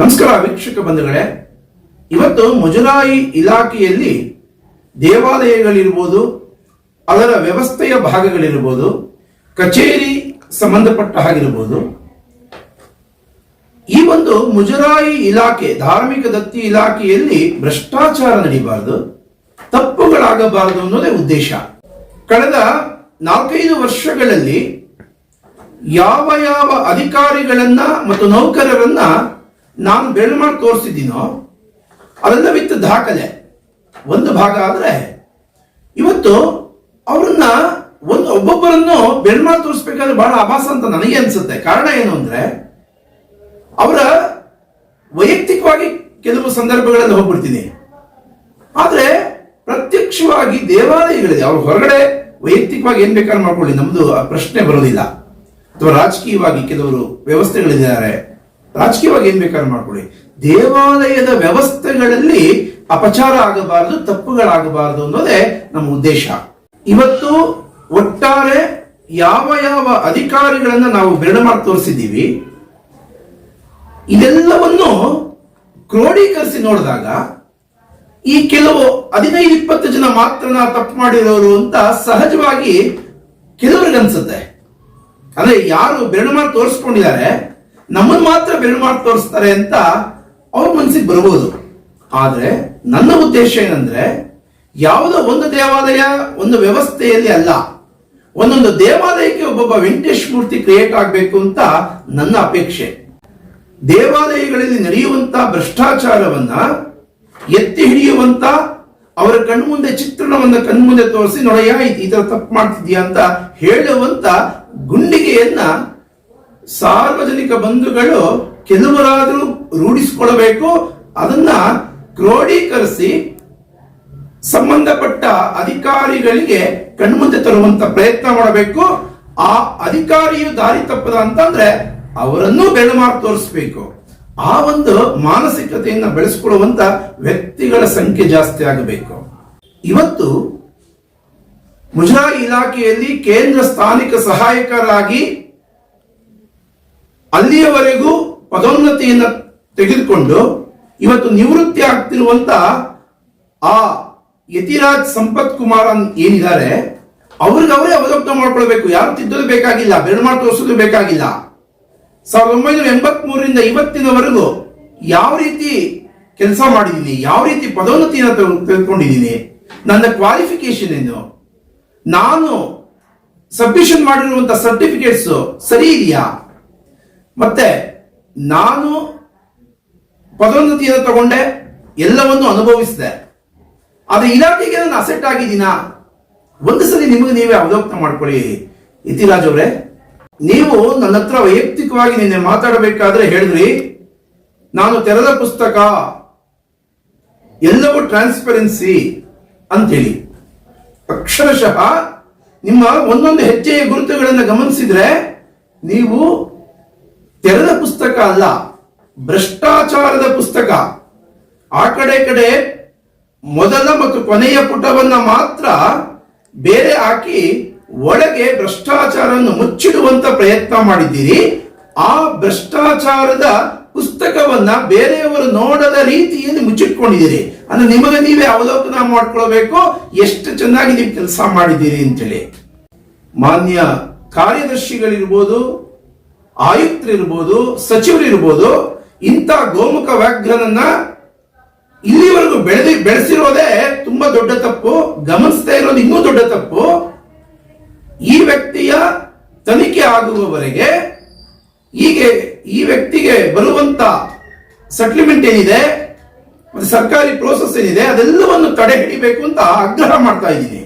ನಮಸ್ಕಾರ ವೀಕ್ಷಕ ಬಂಧುಗಳೇ, ಇವತ್ತು ಮುಜರಾಯಿ ಇಲಾಖೆಯಲ್ಲಿ ದೇವಾಲಯಗಳಿರ್ಬೋದು, ಅದರ ವ್ಯವಸ್ಥೆಯ ಭಾಗಗಳಿರ್ಬೋದು, ಕಚೇರಿ ಸಂಬಂಧಪಟ್ಟ ಹಾಗಿರ್ಬೋದು. ಈ ಒಂದು ಮುಜರಾಯಿ ಇಲಾಖೆ, ಧಾರ್ಮಿಕ ದತ್ತಿ ಇಲಾಖೆಯಲ್ಲಿ ಭ್ರಷ್ಟಾಚಾರ ನಡೀಬಾರದು, ತಪ್ಪುಗಳಾಗಬಾರದು ಅನ್ನೋದೇ ಉದ್ದೇಶ. ಕಳೆದ ನಾಲ್ಕೈದು ವರ್ಷಗಳಲ್ಲಿ ಯಾವ ಯಾವ ಅಧಿಕಾರಿಗಳನ್ನ ಮತ್ತು ನೌಕರರನ್ನ ನಾನು ಬೆರಳು ಮಾಡಿ ತೋರಿಸಿದ್ದೀನೋ ಅದೆಲ್ಲ ವಿತ್ ದಾಖಲೆ. ಒಂದು ಭಾಗ ಆದರೆ, ಇವತ್ತು ಅವ್ರನ್ನ ಒಂದು ಒಬ್ಬೊಬ್ಬರನ್ನು ಬೆರಳು ಮಾಡಿ ತೋರಿಸ್ಬೇಕಾದ್ರೆ ಬಹಳ ಅಭಾಸ ಅಂತ ನನಗೆ ಅನ್ಸುತ್ತೆ. ಕಾರಣ ಏನು ಅಂದ್ರೆ, ಅವರ ವೈಯಕ್ತಿಕವಾಗಿ ಕೆಲವು ಸಂದರ್ಭಗಳಲ್ಲಿ ಹೋಗ್ಬಿಡ್ತೀನಿ. ಆದ್ರೆ, ಪ್ರತ್ಯಕ್ಷವಾಗಿ ದೇವಾಲಯಗಳಿದೆ. ಅವ್ರ ಹೊರಗಡೆ ವೈಯಕ್ತಿಕವಾಗಿ ಏನ್ ಬೇಕಾದ್ರೂ ಮಾಡ್ಕೊಳ್ಳಿ. ನಮ್ದು ಪ್ರಶ್ನೆ ಬರೋದಿಲ್ಲ ಅಥವಾ ರಾಜಕೀಯವಾಗಿ ಕೆಲವರು ವ್ಯವಸ್ಥೆಗಳಿದ್ದಾರೆ. ರಾಜಕೀಯವಾಗಿ ಏನ್ ಬೇಕಾದ್ರೂ ಮಾಡ್ಕೊಳ್ಳಿ ದೇವಾಲಯದ ವ್ಯವಸ್ಥೆಗಳಲ್ಲಿ ಅಪಚಾರ ಆಗಬಾರದು, ತಪ್ಪುಗಳಾಗಬಾರದು ಅನ್ನೋದೇ ನಮ್ಮ ಉದ್ದೇಶ. ಇವತ್ತು ಒಟ್ಟಾರೆ ಯಾವ ಯಾವ ಅಧಿಕಾರಿಗಳನ್ನ ನಾವು ಬೆರಳು ಮಾಡಿ ತೋರಿಸಿದ್ದೀವಿ, ಇದೆಲ್ಲವನ್ನು ಕ್ರೋಢೀಕರಿಸಿ ನೋಡಿದಾಗ ಈ ಕೆಲವು ಹದಿನೈದು, ಇಪ್ಪತ್ತು ಜನ ಮಾತ್ರ ತಪ್ಪು ಮಾಡಿರೋರು ಅಂತ ಸಹಜವಾಗಿ ಕೆಲವರಿಗೆ ಅನ್ಸುತ್ತೆ. ಅಂದ್ರೆ ಯಾರು ಬೆರಳು ಮಾಡಿ ತೋರಿಸ್ಕೊಂಡಿದ್ದಾರೆ ನಮ್ಮನ್ನು ಮಾತ್ರ ಬೆರಳು ಮಾಡಿ ತೋರಿಸ್ತಾರೆ ಅಂತ ಅವ್ರ ಮನಸ್ಸಿಗೆ ಬರಬಹುದು. ಆದರೆ ನನ್ನ ಉದ್ದೇಶ ಏನಂದ್ರೆ, ಯಾವುದೋ ಒಂದು ದೇವಾಲಯ, ಒಂದು ವ್ಯವಸ್ಥೆಯಲ್ಲಿ ಅಲ್ಲ, ಒಂದೊಂದು ದೇವಾಲಯಕ್ಕೆ ಒಬ್ಬೊಬ್ಬ ವೆಂಕಟೇಶ್ ಮೂರ್ತಿ ಕ್ರಿಯೇಟ್ ಆಗಬೇಕು ಅಂತ ನನ್ನ ಅಪೇಕ್ಷೆ. ದೇವಾಲಯಗಳಲ್ಲಿ ನಡೆಯುವಂತ ಭ್ರಷ್ಟಾಚಾರವನ್ನ ಎತ್ತಿ ಹಿಡಿಯುವಂತ ಅವರ ಕಣ್ಮುಂದೆ ಚಿತ್ರಣವನ್ನ ಕಣ್ಮುಂದೆ ತೋರಿಸಿ, ನೋಡಯ್ಯ, ಈ ತರ ತಪ್ಪು ಮಾಡ್ತಿದ್ಯಾ ಅಂತ ಹೇಳುವಂತ ಗುಂಡಿಗೆಯನ್ನ ಸಾರ್ವಜನಿಕ ಬಂಧುಗಳು ಕೆಲವರಾದರೂ ರೂಢಿಸಿಕೊಳ್ಳಬೇಕು. ಅದನ್ನ ಕ್ರೋಢೀಕರಿಸಿ ಸಂಬಂಧಪಟ್ಟ ಅಧಿಕಾರಿಗಳಿಗೆ ಕಣ್ಮುಂದೆ ತರುವಂತ ಪ್ರಯತ್ನ ಮಾಡಬೇಕು. ಆ ಅಧಿಕಾರಿಯು ದಾರಿ ತಪ್ಪದ ಅಂತಂದ್ರೆ ಅವರನ್ನೂ ಬೆಳಮಾರ್ ತೋರಿಸಬೇಕು. ಆ ಒಂದು ಮಾನಸಿಕತೆಯನ್ನು ಬೆಳೆಸ್ಕೊಳ್ಳುವಂತ ವ್ಯಕ್ತಿಗಳ ಸಂಖ್ಯೆ ಜಾಸ್ತಿ ಆಗಬೇಕು. ಇವತ್ತು ಮುಜರಾಯಿ ಇಲಾಖೆಯಲ್ಲಿ ಕೇಂದ್ರ ಸ್ಥಾನಿಕ ಸಹಾಯಕರಾಗಿ ಅಲ್ಲಿಯವರೆಗೂ ಪದೋನ್ನತಿಯನ್ನ ತೆಗೆದುಕೊಂಡು ಇವತ್ತು ನಿವೃತ್ತಿ ಆಗ್ತಿರುವಂತ ಆ ಯತಿರಾಜ್ ಸಂಪತ್ ಕುಮಾರ್ ಅಂತ ಏನಿದ್ದಾರೆ, ಅವ್ರಿಗೆ ಅವರೇ ಅವಲೋಕನ ಮಾಡ್ಕೊಳ್ಬೇಕು. ಯಾರು ತಿದ್ದಲು ಬೇಕಾಗಿಲ್ಲ, ಬೆರಳು ಮಾಡಿ ತೋರಿಸೋದು ಬೇಕಾಗಿಲ್ಲ. ಸಾವಿರದ ಒಂಬೈನೂರ ಎಂಬತ್ ಮೂರರಿಂದ ಇವತ್ತಿನವರೆಗೂ ಯಾವ ರೀತಿ ಕೆಲಸ ಮಾಡಿದ್ದೀನಿ ಯಾವ ರೀತಿ ಪದೋನ್ನತಿಯನ್ನು ತೆಗೆ- ತೆಗೆದುಕೊಂಡಿದ್ದೀನಿ ನನ್ನ ಕ್ವಾಲಿಫಿಕೇಶನ್ ಏನು? ನಾನು ಸಬ್ಮಿಷನ್ ಮಾಡಿರುವಂತ ಸರ್ಟಿಫಿಕೇಟ್ಸ್ ಸರಿ ಇದೆಯಾ? ಮತ್ತೆ ನಾನು ಪದೋನ್ನತಿಯನ್ನು ತಗೊಂಡೆ, ಎಲ್ಲವನ್ನು ಅನುಭವಿಸಿದೆ. ಆದರೆ ಇಲಾಖೆಗೆ ನಾನು ಅಸೆಟ್ ಆಗಿದ್ದೀನಾ? ಒಂದು ಸರಿ ನಿಮಗೆ ನೀವೇ ಅವಲೋಕನ ಮಾಡ್ಕೊಳ್ಳಿ. ಇತಿರಾಜ್ ಅವರೇ, ನೀವು ನನ್ನ ಹತ್ರ ವೈಯಕ್ತಿಕವಾಗಿ ನಿನ್ನೆ ಮಾತಾಡಬೇಕಾದ್ರೆ ಹೇಳಿದ್ರಿ. ನಾನು ತೆರೆದ ಪುಸ್ತಕ, ಎಲ್ಲವೂ ಟ್ರಾನ್ಸ್ಪರೆನ್ಸಿ ಅಂತೇಳಿ ಅಕ್ಷರಶಃ ನಿಮ್ಮ ಒಂದೊಂದು ಹೆಜ್ಜೆಯ ಗುರುತುಗಳನ್ನು ಗಮನಿಸಿದ್ರೆ ನೀವು ತೆರೆದ ಪುಸ್ತಕ ಅಲ್ಲ, ಭ್ರಷ್ಟಾಚಾರದ ಪುಸ್ತಕ. ಆ ಕಡೆ ಕಡೆ ಮೊದಲ ಮತ್ತು ಕೊನೆಯ ಪುಟವನ್ನ ಮಾತ್ರ ಬೇರೆ ಹಾಕಿ ಒಳಗೆ ಭ್ರಷ್ಟಾಚಾರವನ್ನು ಮುಚ್ಚಿಡುವಂತ ಪ್ರಯತ್ನ ಮಾಡಿದ್ದೀರಿ. ಆ ಭ್ರಷ್ಟಾಚಾರದ ಪುಸ್ತಕವನ್ನ ಬೇರೆಯವರು ನೋಡದ ರೀತಿಯಲ್ಲಿ ಮುಚ್ಚಿಟ್ಕೊಂಡಿದ್ದೀರಿ. ಅಂದ್ರೆ ನಿಮಗೆ ನೀವೇ ಅವಲೋಕನ ಮಾಡ್ಕೊಳ್ಬೇಕು, ಎಷ್ಟು ಚೆನ್ನಾಗಿ ನೀವು ಕೆಲಸ ಮಾಡಿದ್ದೀರಿ ಅಂತೇಳಿ. ಮಾನ್ಯ ಕಾರ್ಯದರ್ಶಿಗಳಿರ್ಬೋದು ಆಯುಕ್ತರಿರ್ಬೋದು, ಸಚಿವರಿರ್ಬೋದು, ಇಂಥ ಗೋಮುಖ ವ್ಯಾಘ್ರನನ್ನ ಇಲ್ಲಿವರೆಗೂ ಬೆಳೆದಿ, ಬೆಳೆಸಿರೋದೇ ತುಂಬಾ ದೊಡ್ಡ ತಪ್ಪು, ಗಮನಿಸ್ತಾ ಇರೋದು ಇನ್ನೂ ದೊಡ್ಡ ತಪ್ಪು. ಈ ವ್ಯಕ್ತಿಯ ತನಿಖೆ ಆಗುವವರೆಗೆ ಹೀಗೆ ಈ ವ್ಯಕ್ತಿಗೆ ಬರುವಂತ ಸೆಟ್ಲ್ಮೆಂಟ್ ಏನಿದೆ ಸರ್ಕಾರಿ ಪ್ರೋಸೆಸ್ ಏನಿದೆ, ಅದೆಲ್ಲವನ್ನು ತಡೆ ಹಿಡಿಬೇಕು ಅಂತ ಆಗ್ರಹ ಮಾಡ್ತಾ ಇದ್ದೀನಿ.